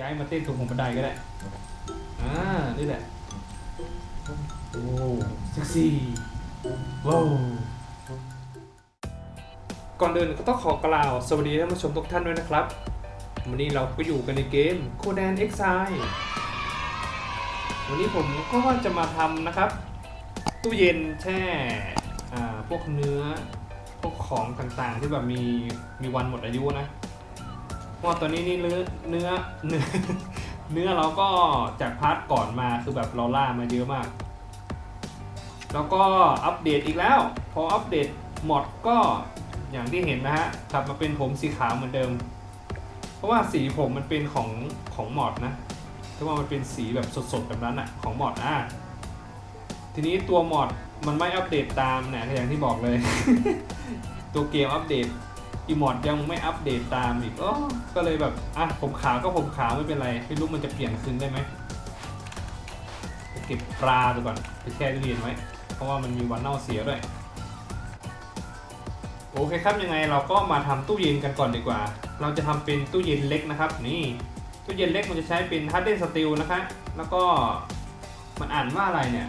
ย้ายมาเต้นตรงหัวบันไดก็ได้ อ่า นี่แหละ โอ้เซ็กซี่ว้าวก่อนเดินก็ต้องขอกล่าว สวัสดีท่านผู้ชมทุกท่านด้วยนะครับ วันนี้เราก็อยู่กันในเกมโคแดนเอ็กไซวันนี้ผมก็จะมาทำนะครับ ตู้เย็นแช่อ่าพวกเนื้อ พวกของต่างๆที่แบบมีมีวันหมดอายุนะ พราะว่าตอนนี้นี่เนื้อเนื้อเนื้อเนื้อเราก็จากพาร์ทก่อนมาคือแบบเราล่ามาเยอะมาก แล้วก็อัปเดตอีกแล้ว พออัปเดตหมดก็อย่างที่เห็นนะฮะกลับมาเป็นผมสีขาวเหมือนเดิม เพราะว่าสีผมมันเป็นของของหมอดนะแต่ว่ามันเป็นสีแบบสดๆแบบนั้นอะของหมอดอะทีนี้ตัวหมอดมันไม่อัปเดตตามนี่อย่างที่บอกเลย ตัวเกมอัปเดต อีมอดยังไม่อัปเดตตามอีกอ๋อก็เลยแบบอะผมขาวก็ผมขาวไม่เป็นไรไม่รู้มันจะเปลี่ยนคืนได้ไหมไปเก็บปลาดูก่อนไปแช่ตู้เย็นไว้เพราะว่ามันมีวันเน่าเสียด้วยโอเคครับยังไงเราก็มาทำตู้เย็นกันก่อนดีกว่า เราจะทำเป็นตู้เย็นเล็กนะครับ นี่ตู้เย็นเล็กมันจะใช้เป็น harden steel นะคะ แล้วก็มันอ่านว่าอะไรเนี่ย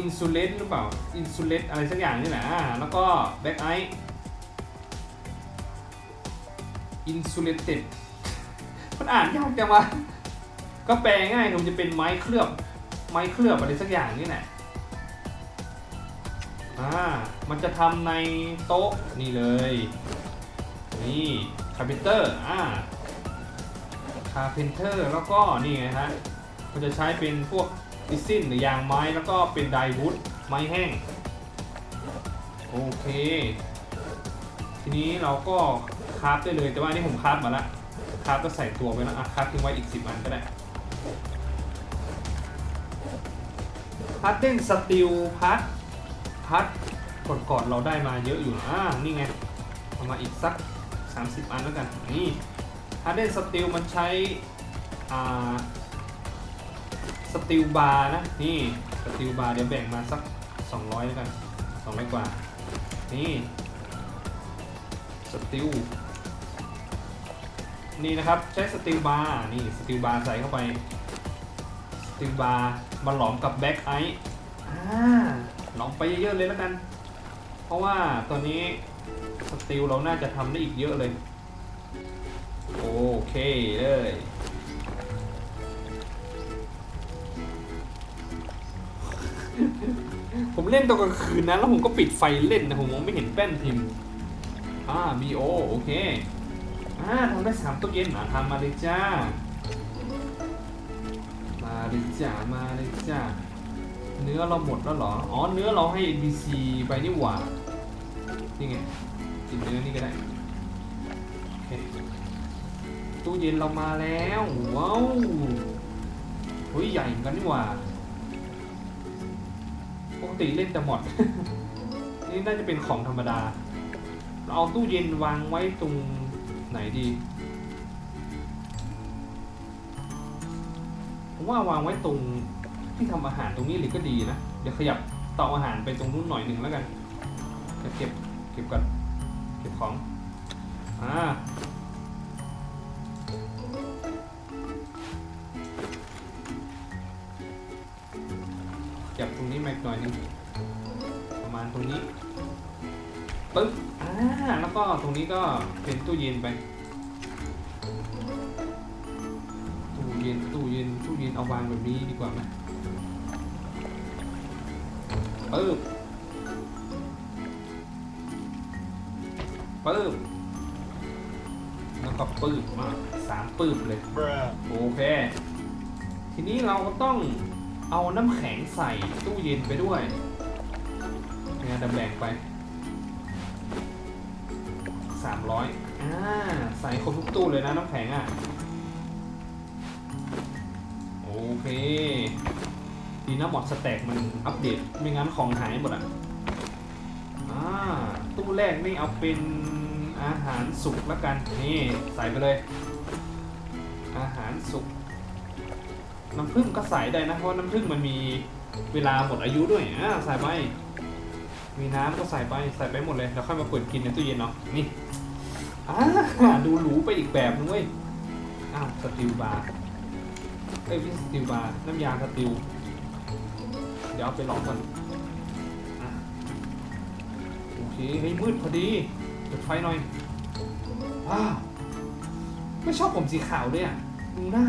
insulate หรือเปล่า insulate อะไรสักอย่างนี่แหละอ่าแล้วก็ back ice insulated มันอ่านยากจังวะก็แปลง่ายมันจะเป็นไม้เคลือบ ไม้เคลือบอะไรสักอย่างนี่แหละอ่ามันจะทำในโต๊ะนี่เลย นี่คาร์เพนเตอร์อ่าคาร์เพนเตอร์แล้วก็นี่ไงฮะมันจะใช้เป็นพวกดิซินหรือยางไม้แล้วก็เป็นไดวูดไม้แห้ง โอเค ทีนี้เราก็ คราฟได้เลย แต่ว่าอันนี่ผมคราฟมาล้วคราฟก็ใส่ตัวไปแล้วอะคราฟทิ้งไว้อีก10อันก็ได้พัดเด้นสติลพัดพัดก่อนๆเราได้มาเยอะอยู่อ่านี่ไงเอามาอีกสัก 30 อันแล้วกัน นี่พัดเด้นสติลมันใช้อ่าสติลบาร์นะ นี่สติลบาร์เดี๋ยวแบ่งมาสัก 200 แล้วกัน 200 กว่า นี่สติล นี่นะครับใช้สติลบาร์นี่สติลบาร์ใส่เข้าไปสติลบาร์มาหลอมกับแบ็กไอซ์หลอมไปเยอะๆเลยแล้วกัน เพราะว่าตอนนี้สติลเราน่าจะทำได้อีกเยอะเลย โอเคเลยผมเล่นตอนกลางคืนนะ แล้วผมก็ปิดไฟเล่นนะ ผมมองไม่เห็นแป้นพิมพ์อ่า BO โอเค อ่าทำได้สามตู้เย็นอะทำมาเลยจ้า มาเลยจ้า มาเลยจ้า เนื้อเราหมดแล้วเหรอ อ๋อ เนื้อเราให้ NPC ไปนี่หว่า นี่ไงกินเนื้อนี่ก็ได้ ตู้เย็นเรามาแล้ว ว้าวเฮ้ยใหญ่เหมือนกันนี่หว่า ปกติเล่นแต่หมด นี่น่าจะเป็นของธรรมดา เราเอาตู้เย็นวางไว้ตรง ไหนดี ผมว่าวางไว้ตรงที่ทำอาหารตรงนี้เลยก็ดีนะ เดี๋ยวขยับเตาอาหารไปตรงนู้นหน่อยหนึ่งแล้วกันจะเก็บเก็บกันเก็บของอ่าเก็บตรงนี้มาอีกหน่อยหนึงประมาณตรงนี้ ปึ๊บอ่าแล้วก็ตรงนี้ก็เป็นตู้เย็นไป ตู้เย็น ตู้เย็น ตู้เย็นเอาวางแบบนี้ดีกว่าไหมปึ๊บปึ๊บแล้วก็ปึ๊บมาสามปึ๊บเลย โอเค ทีนี้เราก็ต้องเอาน้ำแข็งใส่ตู้เย็นไปด้วยงานดำแบ่งไป 300อ่าใส่ครบทุกตู้เลยนะน้ำแข็งอะ โอเค ดีนะหมดสแต็กมันอัปเดต ไม่งั้นของหายหมดอะอ่าตู้แรกนี่เอาเป็นอาหารสุกล้วกัน นี่ใส่ไปเลย อาหารสุก น้ำผึ้งก็ใส่ได้นะ เพราะน้ำผึ้งมันมีเวลาหมดอายุด้วยอ่าใส่ไปมีน้ำก็ใส่ไปใส่ไปหมดเลยแล้วค่อยมาเปิดกินในตู้เย็นเนาะนี่ อ่าดูหรูไปอีกแบบนึงเว้ยอ่าสติลบาร์เอ้ยพี่สติลบาร์น้ำยาสติล เดี๋ยวเอาไปลองก่อนอะโอเคเฮ้ยมืดพอดีเปิดไฟหน่อยว้าวไม่ชอบผมสีขาวด้วยอะดูหน้า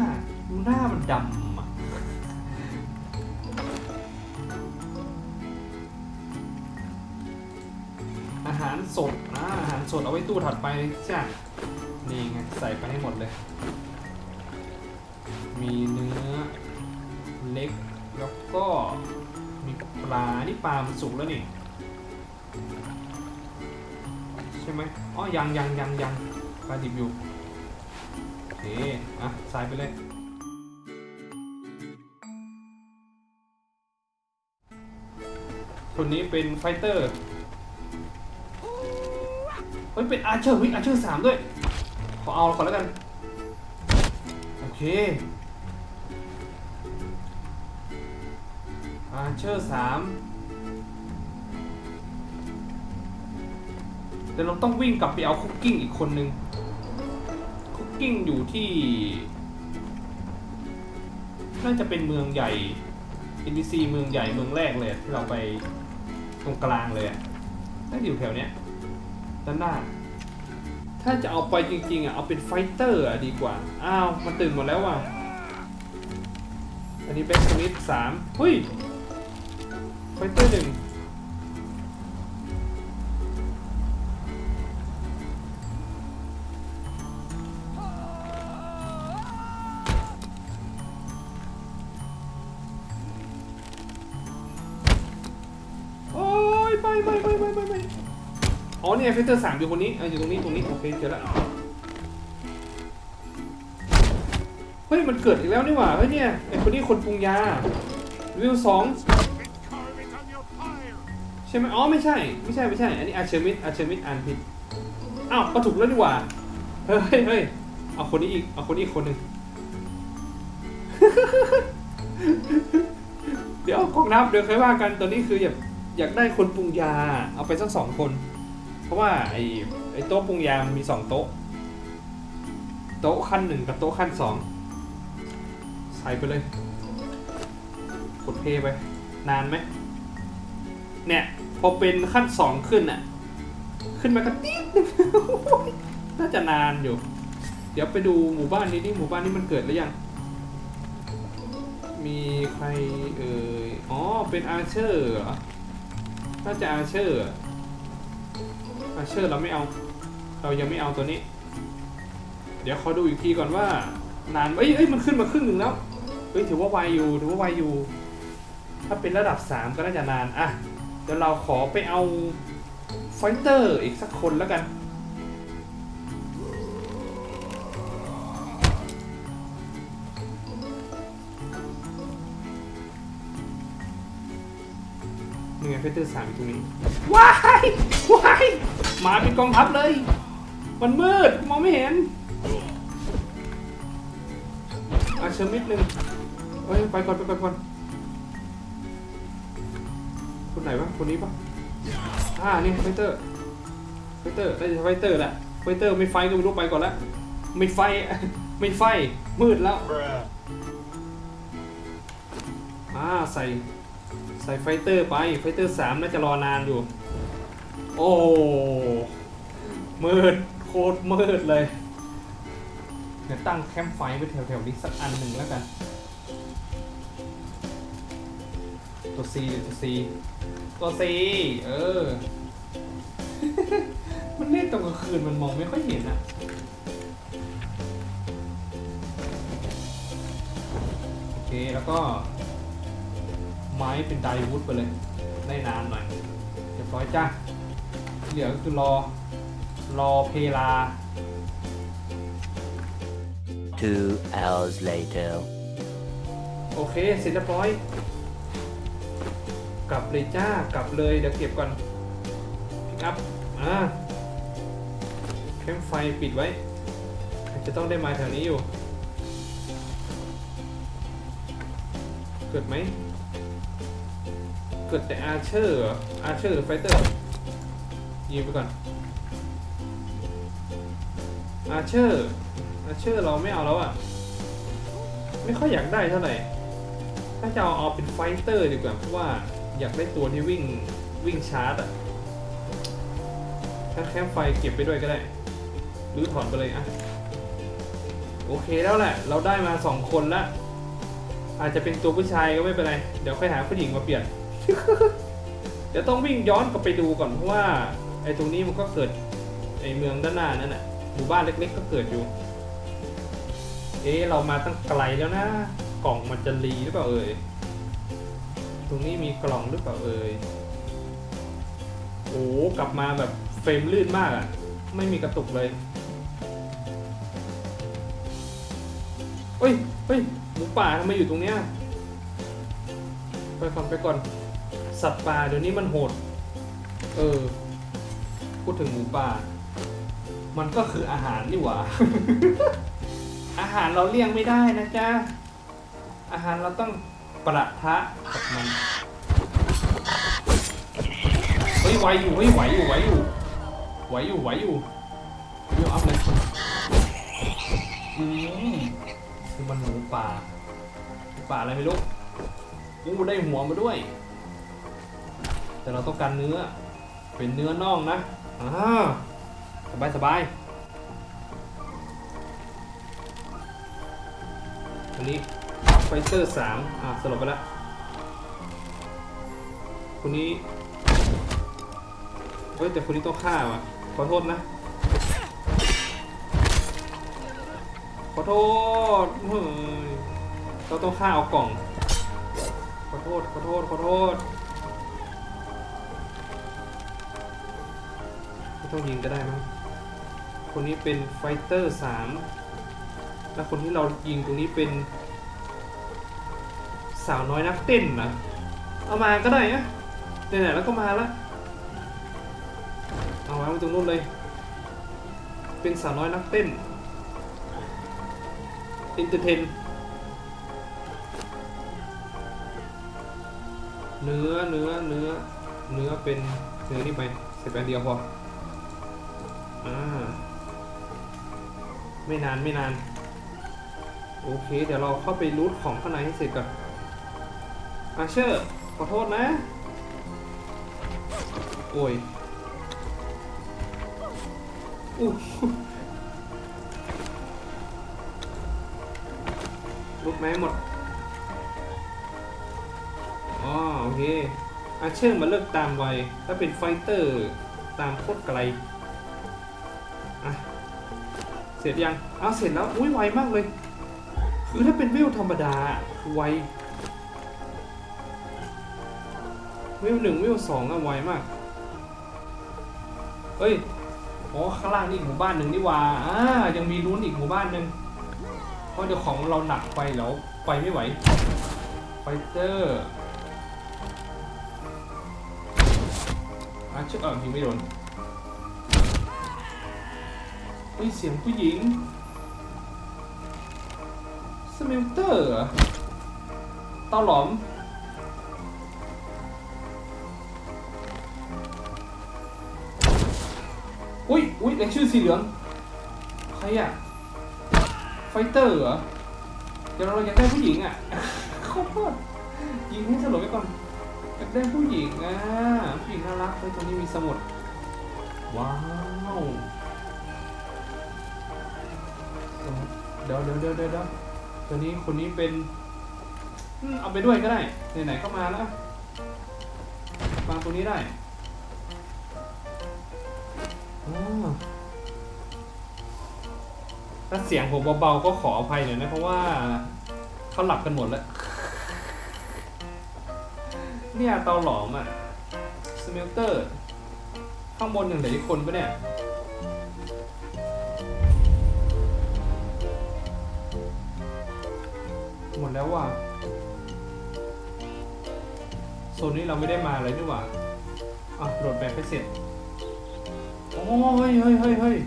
ดูหน้ามันดำอะอาหารสด นะอาหารสดเอาไว้ตู้ถัดไปจ้ะนี่ไงใส่ไปให้หมดเลย มีเนื้อเล็กแล้วก็มีปลา นี่ปลามันสุกแล้วนี่ ใช่ไหมอ๋อยังยังยังยังปลาดิบอยู่โอเคอะใส่ไปเลยคนนี้เป็นไฟเตอร์ เฮ้ยเป็นอาร์เชอร์วิอาร์เชอร์สามด้วย ขอเอาก่อนแล้วกัน โอเค อาร์เชอร์สามแต่เราต้องวิ่งกลับไปเอาคุกกิ้งอีกคนนึง คุกกิ้งอยู่ที่ น่าจะเป็นเมืองใหญ่ NPC เมืองใหญ่เมืองแรกเลยที่เราไปตรงกลางเลยน่าจะอยู่แถวเนี้ย ด้านหน้า ถ้าจะเอาไปจริงๆอะเอาเป็นไฟเตอร์อะดีกว่า อ้าว มันตื่นหมดแล้วว่ะ อันนี้แบ็กสมิธสามเฮ้ย ไฟเตอร์หนึ่ง อ๋อเนี่ยไฟเตอร์สามอยู่คนนี้เอออยู่ตรงนี้ตรงนี้โอเคเจอแล้วเฮ้ยมันเกิดอีกแล้วนี่หว่าเฮ้ยเนี่ยไอคนนี้คนปรุงยาวิวสองใช่ไหมอ๋อไม่ใช่ไม่ใช่ไม่ใช่ อันนี้อาเชอร์มิดอาเชอร์มิดอ่านผิดอ้าวก็ถูกแล้วนี่หว่าเฮ้ยเฮ้ยเอาคนนี้อีกเอาคนนี้อีกคนหนึ่งเดี๋ยวกองทัพเดี๋ยวค่อยว่ากันตอนนี้คืออยากอยากได้คนปรุงยา เอาไปสักสองคน ราะว่าไอ้ไอ้โต๊ะปรุงยามันมีสองโต๊ะ โต๊ะขั้นหนึ่งกับโต๊ะขั้นสองใส่ไปเลย กดเพย์ไป นานไหมเนี่ยพอเป็นขั้นสองขึ้นอะขึ้นมาก็ติ๊ดนึงน่าจะนานอยู่ เดี๋ยวไปดูหมู่บ้านนี้นี่หมู่บ้านนี้มันเกิดหรือยัง มีใครเอ่ยอ๋อเป็นอาเชอร์เหรอน่าจะอาเชอร์ อาเชอร์เราไม่เอา เรายังไม่เอาตัวนี้ เดี๋ยวขอดูอีกทีก่อนว่า นานเอ้ยเอ้ยมันขึ้นมาครึ่งหนึ่งแล้วเฮ้ยถือว่าไวอยู่ถือว่าไวอยู่ ถ้าเป็นระดับ 3 ก็น่าจะนานอะเดี๋ยวเราขอไปเอาไฟเตอร์อีกสักคนแล้วกันนี่ไงไฟเตอร์สามอยู่ตรงนี้ว้ายว้าย มาเป็นกองทัพเลย มันมืดมองไม่เห็นอาเชิญนิดนึงเฮ้ยไปก่อนไปก่อนไปก่อนคนไหนวะคนนี้ปะอ่านี่ไฟเตอร์ไฟเตอร์ได้ไฟเตอร์แหละไฟเตอร์ไม่ไฟก็ไม่รู้ไปก่อนละไม่ไฟไม่ไฟมืดแล้วอ่าใส่ใส่ไฟเตอร์ไปไฟเตอร์สามน่าจะรอนานอยู่ โอ้มืดโคตรมืดเลย เดี๋ยวตั้งแคมป์ไฟไว้แถวๆนี้สักอันหนึ่งแล้วกัน ตัว C หรือตัว C ตัว C เออ มันเล่นตอนกลางคืนมันมองไม่ค่อยเห็นอะโอเค แล้วก็ ไม้เป็นไดวูดไปเลย ได้นานหน่อยเรียบร้อยจ้า เหลือก็คือรอรอเพลา Two hours later. โอเค เสร็จเรียบร้อย กลับเลยจ้ากลับเลย เดี๋ยวเก็บก่อนพิกอัพอ่าแคมป์ไฟปิดไว้ จะต้องได้มาแถวนี้อยู่ เกิดไหม เกิดแต่อาเชอร์เหรออาเชอร์หรือไฟเตอร์ ยิงไปก่อน อาเชอร์อาเชอร์เราไม่เอาแล้วอะ ไม่ค่อยอยากได้เท่าไหร่ ถ้าจะเอาเอาเป็นไฟเตอร์ดีกว่าเพราะว่าอยากได้ตัวที่วิ่งวิ่งชาร์จอะ ถ้าแคมไฟเก็บไปด้วยก็ได้ หรือถอดไปเลยอะ โอเคแล้วแหละ เราได้มาสองคนละ อาจจะเป็นตัวผู้ชายก็ไม่เป็นไร เดี๋ยวค่อยหาผู้หญิงมาเปลี่ยนเดี๋ยวต้องวิ่งย้อนกลับไปดูก่อนเพราะว่า ไอ้ตรงนี้มันก็เกิดไอ้เมืองด้านหน้านั่นน่ะหมู่บ้านเล็ก ๆ ก็เกิดอยู่ เอ๊ะเรามาตั้งไกลแล้วนะ กล่องมันจะรีหรือเปล่าเอ่ย ตรงนี้มีกล่องหรือเปล่าเอ่ย โอ้กลับมาแบบเฟรมลื่นมากอะ่ะ ไม่มีกระตุกเลยเฮ้ยเฮ้ยหมูป่าทำไมอยู่ตรงเนี้ยไปก่อนไปก่อน สัตว์ป่าเดี๋ยวนี้มันโหด เออ พูดถึงหมูป่า มันก็คืออาหารนี่หว่า อาหารเราเลี่ยงไม่ได้นะจ๊ะ อาหารเราต้องประทะกับมัน เฮ้ยไหวอยู่เฮ้ยไหวอยู่ไหวอยู่ไหวอยู่ไหวอยู่เดี๋ยวอัพเลยอืมคือมันหมูป่าหมูป่าอะไรไม่รู้อู้ได้หัวมาด้วย แต่เราต้องการเนื้อ เป็นเนื้อน่องนะ อ่าสบายสบายอันนี้ไฟเตอร์สามอ่าสลบไปแล้วคนนี้เฮ้ยแต่คนนี้ต้องฆ่าว่ะ ขอโทษนะ ขอโทษเฮ้ยเราต้องฆ่าเอากล่อง ขอโทษ ขอโทษ ขอโทษ ต้องยิงก็ได้มั้งคนนี้เป็นไฟเตอร์สามแล้วคนที่เรายิงตรงนี้เป็น สาวน้อยนักเต้นนะเอามาก็ได้นะไหนๆแล้วก็มาล้วเอาไว้ตรงนู้นเลย เป็นสาวน้อยนักเต้นอินเตอร์เทนเนื้อเนื้อเนื้อเนื้อเป็นเนื้อนี่ไปใส่ไปเดียวพอ ไม่นานไม่นาน โอเค เดี๋ยวเราเข้าไปรูทของข้างในให้เสร็จก่อนอาเชอร์ขอโทษนะ โอ้ยอู้ลุกไหมหมดอ๋อโอเคอาเชอร์มาเลิกตามไวถ้าเป็นไฟเตอร์ตามโคตรไกล เสร็จยังอ้าวเสร็จแล้ว อุ้ยไวมากเลย คือถ้าเป็นวิวธรรมดาคือไววิวหนึ่งวิวสองอะไวมาก เฮ้ย อ๋อข้างล่างนี่หมู่บ้านหนึ่งนี่ว่าอ่า ยังมีลุ้นอีกหมู่บ้านหนึ่งเพราะเดี๋ยวของเราหนักไปแล้วไปไม่ไหว ไฟเตอร์อะชื่อเออยิงไม่โดน เฮ้ยเสียงผู้หญิงสมิลเตอร์เตาหลอม อุ้ยอุ้ยเล็กชื่อสีเหลือง ใครอะไฟเตอร์เหรอ เดี๋ยวเราอยากได้ผู้หญิงอะขอโทษยิงให้สลบไปก่อนอยากได้ผู้หญิงอะผู้หญิงน่ารักเลยตรงนี้มีสมุด ว้าว เดี๋ยวเดี๋ยวเดี๋ยวเดี๋ยวเดี๋ยวตัวนี้คนนี้เป็นเอาไปด้วยก็ได้ไหนๆก็มาแล้ววางตัวนี้ได้ถ้าเสียงผมเบาๆก็ขออภัยหน่อยนะเพราะว่าเขาหลับกันหมดแล้ว เนี่ยเตาหลอมอะสเมลเตอร์ ข้างบนอย่างเหลืออีกคนปะเนี่ย แล้วว่ะโซนนี้เราไม่ได้มาเลยนี่หว่าอะโหลดแบบไปเสร็จ โอ้ยเฮ้ยเฮ้ยเฮ้ย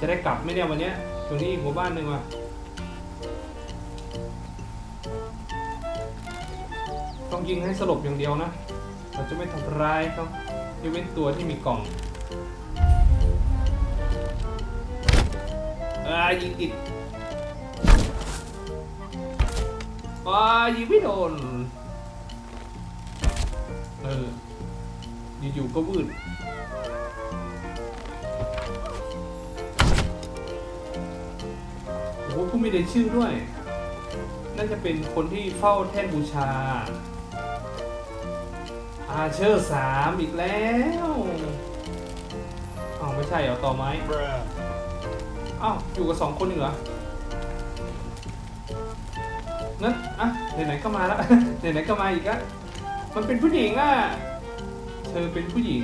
จะได้กลับไหมเนี่ยวันเนี้ยตัวนี้อีกหมู่บ้านหนึ่งว่ะต้องยิงให้สลบอย่างเดียวนะ เราจะไม่ทำร้ายเขายกเว้นตัวที่มีกล่องออ่ายิงติด ว้ายิงไม่โดน เอออยู่ๆก็วืดโอ้โหผู้มีเดนชื่อด้วย น่าจะเป็นคนที่เฝ้าแท่นบูชา อาเชอร์สามอีกแล้วอ้าวไม่ใช่เหรอต่อไม้ Bruh. อ้าวอยู่กับสองคนอีกเหรอ งั้นอะไหนๆก็มาแล้ว ไหนๆก็มาอีกแล้วมันเป็นผู้หญิงอะ เธอเป็นผู้หญิง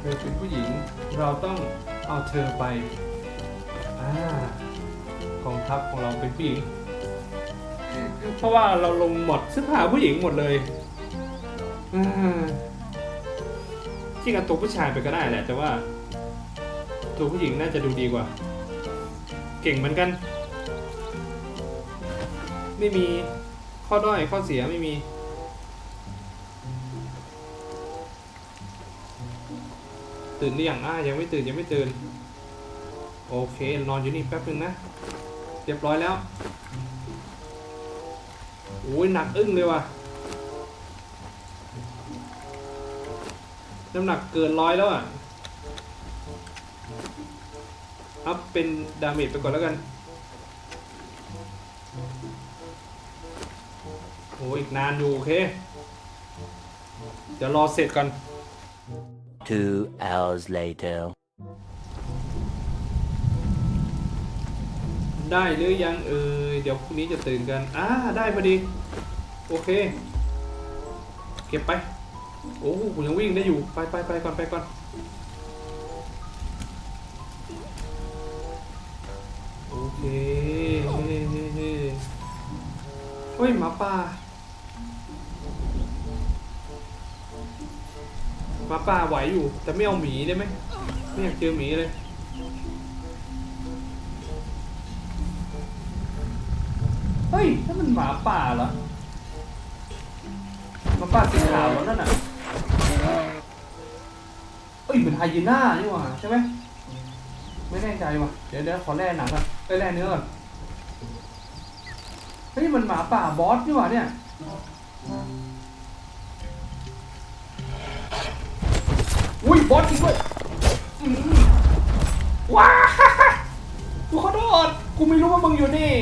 เธอเป็นผู้หญิง เราต้องเอาเธอไป อ่ากองทัพของเราเป็นผู้หญิง เพราะว่าเราลงหมดเสื้อผ้าผู้หญิงหมดเลยอที่กับตัวผู้ชายไปก็ได้แหละ แต่ว่า ตัวผู้หญิงน่าจะดูดีกว่า เก่งเหมือนกัน ไม่มีข้อด้อยข้อเสียไม่มี ตื่นหรือยังอ่ายังไม่ตื่นยังไม่ตื่น โอเคนอนอยู่นี่แป๊บนึงนะ เรียบร้อยแล้วโอ้ยหนักอึ้งเลยว่ะน้ำหนักเกินร้อยแล้วอะอัพเป็นดาเมจไปก่อนแล้วกัน อ้อีกนานอยู่โอเค เดี๋ยวรอเสร็จก่อน Two hours later. ได้หรือยังเอ่ยเดี๋ยวพรุ่งนี้จะตื่นกันอ่าได้พอดี โอเค เก็บไป โอ้ผมยังวิ่งได้อยู่ ไปไปไปก่อนไปก่อนโอเคเฮ้เฮ้เฮ้เฮ้ยหมาป่า หมาป่าไหวอยู่ แต่ไม่เอาหมีได้ไหมไม่อยากเจอหมีเลยเฮ้ยนั่นมันหมาป่าเหรอหมาป่าสีขาวนั่นน่ะเอ้ยเหมือนไฮยีน่านี่หว่าใช่ไหมไม่แน่ใจว่ะเดี๋ยวเดี๋ยวขอแล่หนังก่อนไปแล่เนื้อก่อนเฮ้ยมันหมาป่าบอสนี่หว่าเนี่ย อุ้ยบอสจริงด้วยอืมว้ากูขอโทษกูไม่รู้ว่ามึงอยู่นี่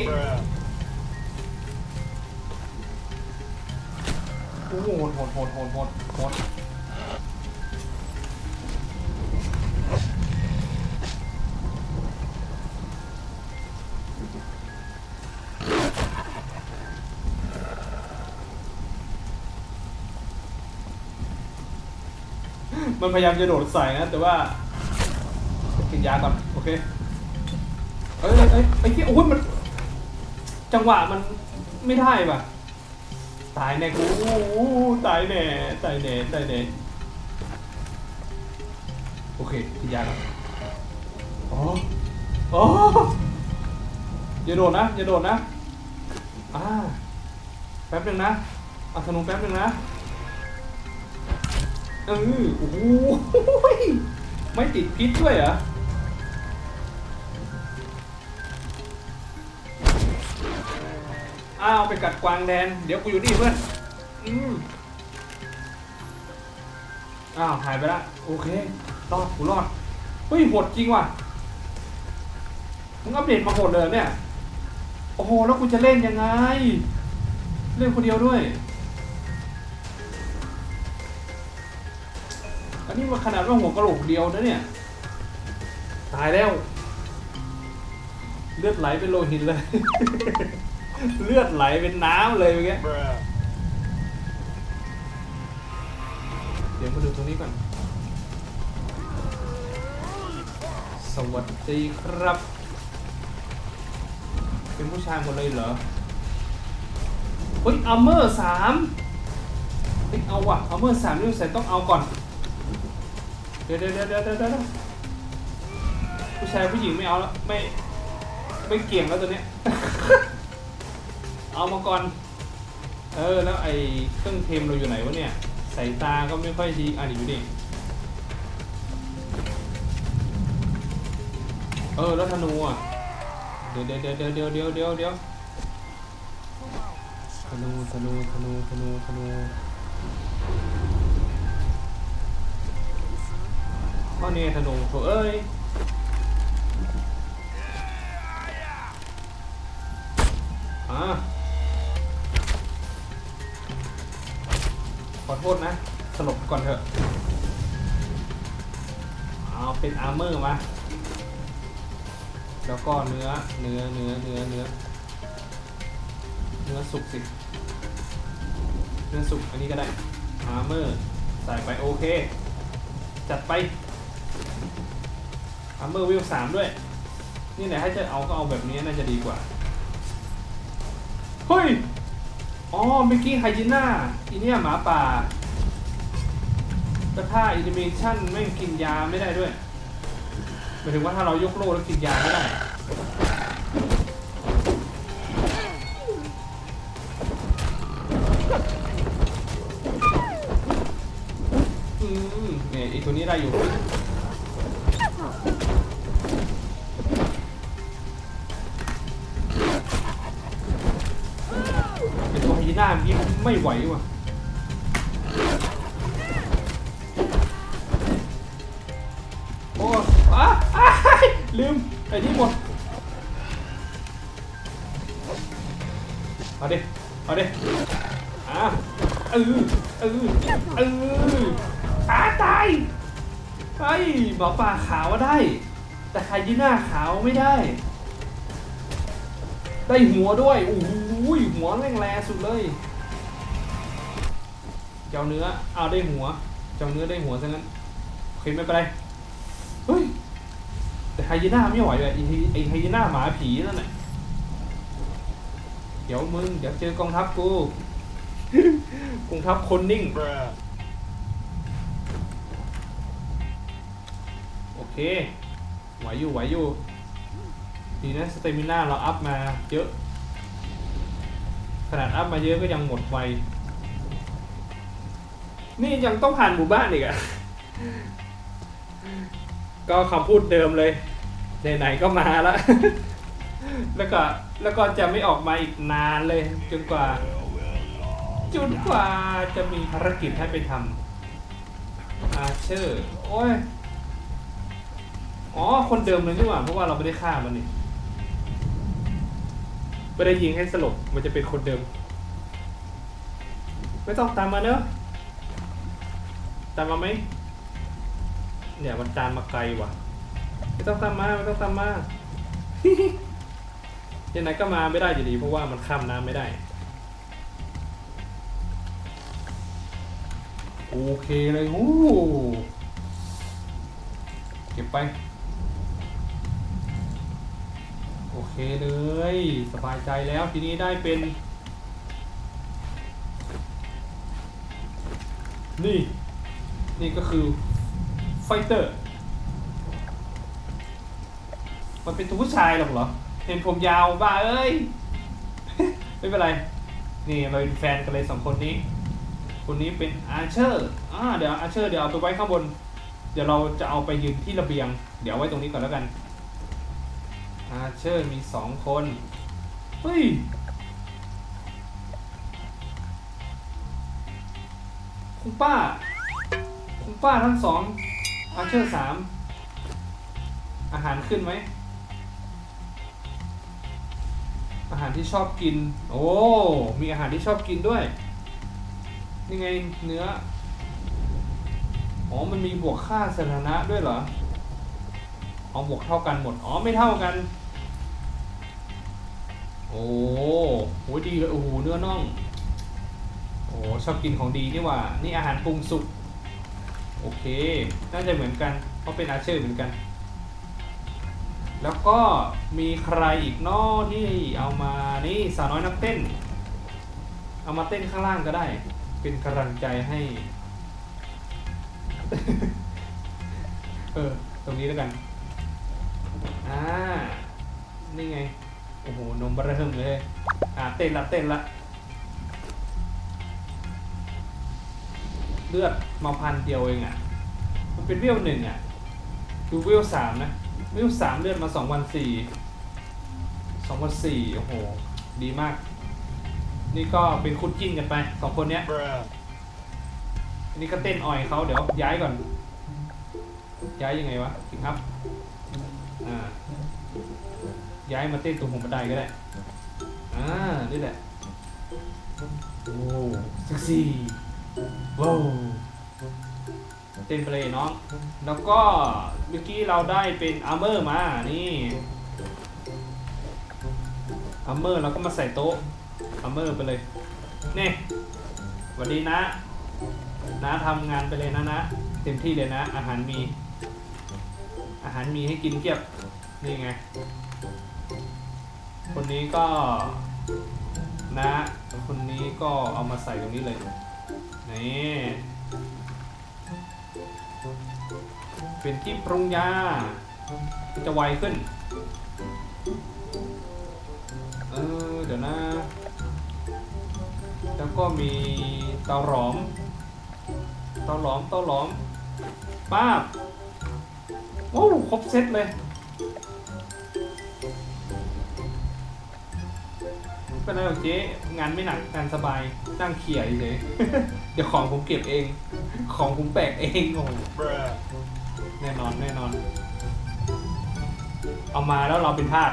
โอ้โหโหดโหดโหดโหดโหด มันพยายามจะโดดใส่นะ แต่ว่ากินยาก่อนโอเคเอ้ยเอ้ยไอ้ที่โอ้ยมัน จังหวะมันไม่ได้ป่ะตายแน่กูตายแน่ตายแน่ตายแน่โอเคกินยาก่อนอ๋ออ๋ออย่าโดดนะอย่าโดดนะอ่าแป๊บหนึงนะอาธนูแป๊บหนึงนะ เออโอ้โหไม่ติดพิษด้วยเหรออ้าวไปกัดกวางแดน เดี๋ยวกูอยู่นี่เพื่อนอืมอ้าวหายไปละโอเครอดกูรอดเฮ้ยโหดจริงว่ะมึงอัปเดตมาโหดเลยเหรอเนี่ย โอ้โห แล้วกูจะเล่นยังไง เล่นคนเดียวด้วย นนี้มาขนาดว่าหัวกระโหลกเดียวนะเนี่ย ตายแล้ว เลือดไหลเป็นโลหิตเลย เลือดไหลเป็นน้ำเลยเมื่อกี้ Bruh. เดี๋ยวมาดูตรงนี้ก่อน สวัสดีครับ เป็นผู้ชายหมดเลยเหรอ เฮ้ยอัลเมอร์สามเฮ้ยเอาว่ะอัลเมอร์สามนี่ใส่ต้องเอาก่อน เดี๋ยวเดี๋ยวเดี๋ยวเดี๋ยวเดี๋ยวผู้ชายผู้หญิงไม่เอาแล้วไม่ไม่เกี่ยงแล้วตัวเนี้ย เอามาก่อน เออแล้วไอ้เครื่องเทมเราอยู่ไหนวะเนี่ยสายตาก็ไม่ค่อยดีอะนี่อยู่นี่เออแล้วธนูอะเดี๋ยวเดี๋ยวเดี๋ยวเดี๋ยวเดี๋ยวเดี๋ยวเดี๋ยวธนูธนูธนูธนูธนู ข้อนี้ธนูโถเอ้ยอ่าขอโทษนะ สลบก่อนเถอะ เอาเป็นอาร์เมอร์มา แล้วก็เนื้อ เนื้อ เนื้อ เนื้อ เนื้อ เนื้อสุกสิ เนื้อสุกอันนี้ก็ได้ อาร์เมอร์ ใส่ไปโอเค จัดไป อาร์เมอร์วิวสามด้วย นี่แหละถ้าจะเอาก็เอาแบบนี้น่าจะดีกว่า เฮ้ย อ๋อเมื่อกี้ไฮยีน่าอีเนี่ยหมาป่าแต่ถ้าอินิเมชั่นไม่กินยาไม่ได้ด้วยหมายถึงว่าถ้าเรายกโล่แล้วกินยาไม่ได้อืมเนี่ยไอตัวนี้ได้อยู่ ไม่ไหวว่ะโอ้อะอะลืมไอ้นี่หมดเอาดิเอาดิอะเออเออเอออาตายไอ้หมาป่าขาวได้ แต่ไฮยีน่าขาวไม่ได้ ได้หัวด้วยโอ้โหหัวแรงแรงสุดเลย จ้าเนื้อเอาได้หัว เจ้าเนื้อได้หัวซะงั้นโอเคไม่เป็นไรเฮ้ยแต่ไฮยีน่าไม่ไหวเลยไอ้ไฮยีน่าหมาผีนั่นแหละเดี๋ยวมึงเดี๋ยวเจอกองทัพกูกองทัพคนนิ่งโอเคไหวอยู่ไหวอยู่ดีนะสเตมิน่าเราอัพมาเยอะ ขนาดอัพมาเยอะก็ยังหมดไว นี่ยังต้องผ่านหมู่บ้านอีกอะก็คำพูดเดิมเลยไหนๆก็มาแล้ว แล้วก็แล้วก็จะไม่ออกมาอีกนานเลย จนกว่าจนกว่าจะมีภารกิจให้ไปทำอาเชอร์โอ้ยอ๋อ คนเดิมเลยนี่หว่า เพราะว่าเราไม่ได้ฆ่ามันนี่ไม่ได้ยิงให้สลบมันจะเป็นคนเดิม ไม่ต้องตามมาเนอะ ตามมาไหมเนี่ยมันตามมาไกลว่ะไม่ต้องตามมาไม่ต้องตามมายังไงก็มาไม่ได้อยู่ดีเพราะว่ามันข้ามน้ำไม่ได้โอเคเลยโอ้เก็บไป โอเคเลย สบายใจแล้วทีนี้ได้เป็น นี่ นี่ก็คือไฟเตอร์ มันเป็นตัวผู้ชายหรอกเหรอ เห็นผมยาวบ้าเอ้ย ไม่เป็นไร นี่เราเป็นแฟนกันเลยสองคนนี้ คนนี้เป็นอาเชอร์อ่าเดี๋ยวอาเชอร์เดี๋ยวเอาไปไว้ข้างบน เดี๋ยวเราจะเอาไปยืนที่ระเบียง เดี๋ยวไว้ตรงนี้ก่อนแล้วกัน อาเชอร์มีสองคน เฮ้ยคุณป้า ป้าทั้งสองอาเชอร์สามอาหารขึ้นไหม อาหารที่ชอบกิน โอ้ มีอาหารที่ชอบกินด้วย นี่ไงเนื้อ อ๋อ มันมีบวกค่าสถานะด้วยเหรอ อ๋อ บวกเท่ากันหมด อ๋อ ไม่เท่ากัน โอ้โหดีเลย โอ้โห เนื้อน่อง โอ้ชอบกินของดีนี่ว่า นี่อาหารปรุงสุก โอเค น่าจะเหมือนกัน เพราะเป็นอาเชอร์เหมือนกัน แล้วก็มีใครอีกนอที่เอามานี่สาวน้อยนักเต้น เอามาเต้นข้างล่างก็ได้ เป็นกำลังใจให้ เออ ตรงนี้แล้วกัน อ่า นี่ไง โอ้โห นมบะเริ่มเลย อ่า เต้นละเต้นละ เลือดมาพันเดียวเองอะ มันเป็นเวลหนึ่งอะ ดูเวลสามนะวิวสามเลือดมาสองวันสี่สองวันสี่โอ้โห ดีมาก นี่ก็เป็นคุดจิ้นกันไปสองคนเนี้ย อันนี้ก็เต้นอ่อยเขาเดี๋ยวย้ายก่อน ย้ายยังไงวะคลิกอัพอ่า ย้ายมาเต้นตรงหัวบันไดก็ได้ อ่า นี่แหละ โอ้เซ็กซี่ ว้าวเต้นไปเลยน้อง แล้วก็เมื่อกี้เราได้เป็นอาร์เมอร์มา นี่อาร์เมอร์เราก็มาใส่โต๊ะอาร์เมอร์ไปเลย นี่สวัสดีนะนะทำงานไปเลยนะนะเต็มที่เลยนะ อาหารมี อาหารมีให้กินเทียบ นี่ไง คนนี้ก็นะ คนนี้ก็เอามาใส่ตรงนี้เลย นี่เป็นที่ปรุงยา จะไวขึ้น เออ เดี๋ยวนะ แล้วก็มีเตาหลอม เตาหลอม เตาหลอม ป้าบ โอ้ ครบเซตเลย เป็นไรหรอกเจ๊ งานไม่หนักงานสบายนั่งเขี่ยเฉย เดี๋ยวของผมเก็บเอง ของผมแบกเองโอ้โหแน่นอนแน่นอน เอามาแล้วเราเป็นทาส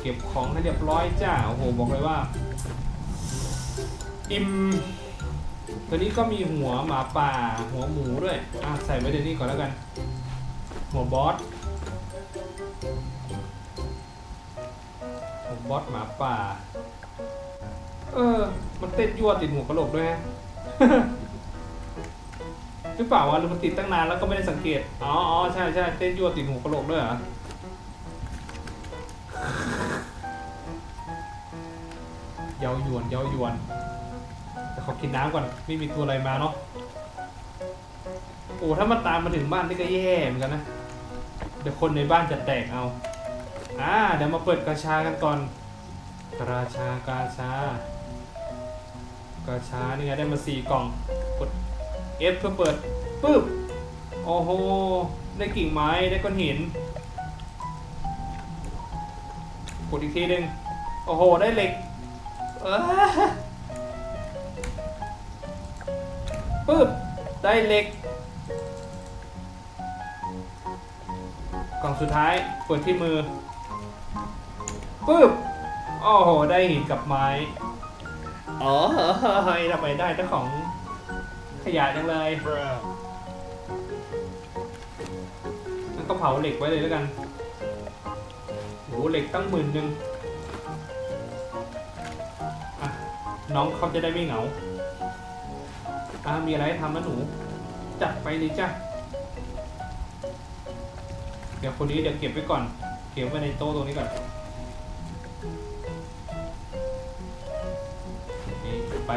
เก็บของให้เรียบร้อยจ้าโอ้โหบอกเลยว่า อิ่มตัวนี้ก็มีหัวหมาป่าหัวหมูด้วยอะใส่ไว้ในนี้ก่อนแล้วกัน หัวบอส บอสหมาป่า เออ มันเต้นยั่วติดหัวกระโหลกด้วยฮะหรือเปล่าวะหรือมันติดตั้งนานแล้วก็ไม่ได้สังเกต อ๋ออ๋อใช่ใช่เต้นยั่วติดหัวกระโหลกด้วยเหรอเย้ายวนเย้ายวนแต่ขอกินน้ำก่อน ไม่มีตัวอะไรมาเนาะ โอ้ ถ้ามันตามมาถึงบ้านนี่ก็แย่เหมือนกันนะ เดี๋ยวคนในบ้านจะแตกเอา อ่าเดี๋ยวมาเปิดกระชากันก่อนกระชากาชากระชานี่ไงได้มาสี่กล่องกด F เพื่อเปิดปึ๊บโอ้โหได้กิ่งไม้ได้ก้อนหินกดอีกทีหนึ่งโอ้โห ได้เหล็กเออปึ๊บ ได้เหล็ก กล่องสุดท้าย เปิดที่มือ ปึ๊บโอ้โห ได้หินกับไม้ อ๋อเฮ้ยทำไมได้เจ้าของขยะจังเลย Bruh. งั้นก็เผาเหล็กไว้เลยแล้วกันโหเหล็กตั้งหมื่นหนึ่งอะน้องเขาจะได้ไม่เหงา อะมีอะไรให้ทำนะหนู จัดไปเลยจ้ะ เดี๋ยวคนนี้เดี๋ยวเก็บไว้ก่อน เก็บไว้ในโต๊ะตรงนี้ก่อน ไป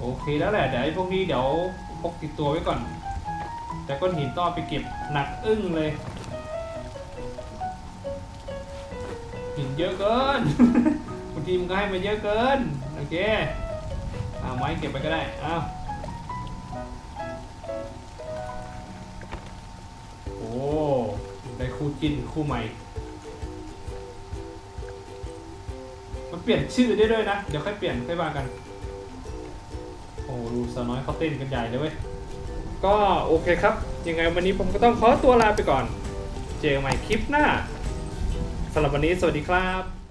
โอเคแล้วแหละเดี๋ยวไอ้พวกนี้เดี๋ยวพกติดตัวไว้ก่อน แต่ก้อนหินต้องไปเก็บหนักอึ้งเลย หินเยอะเกินบางทีมันก็ให้มาเยอะเกิน โอเคเอาไม้เก็บไปก็ได้อ้าวโอ้ได้คู่จิ้นคู่ใหม่ เปลี่ยนชื่อได้ด้วยนะ เดี๋ยวค่อยเปลี่ยนค่อยว่ากัน โอ้ดูสาวน้อยเขาเต้นกันใหญ่เลยเว้ย ก็โอเคครับ ยังไงวันนี้ผมก็ต้องขอตัวลาไปก่อน เจอกันใหม่คลิปหน้าสำหรับวันนี้สวัสดีครับ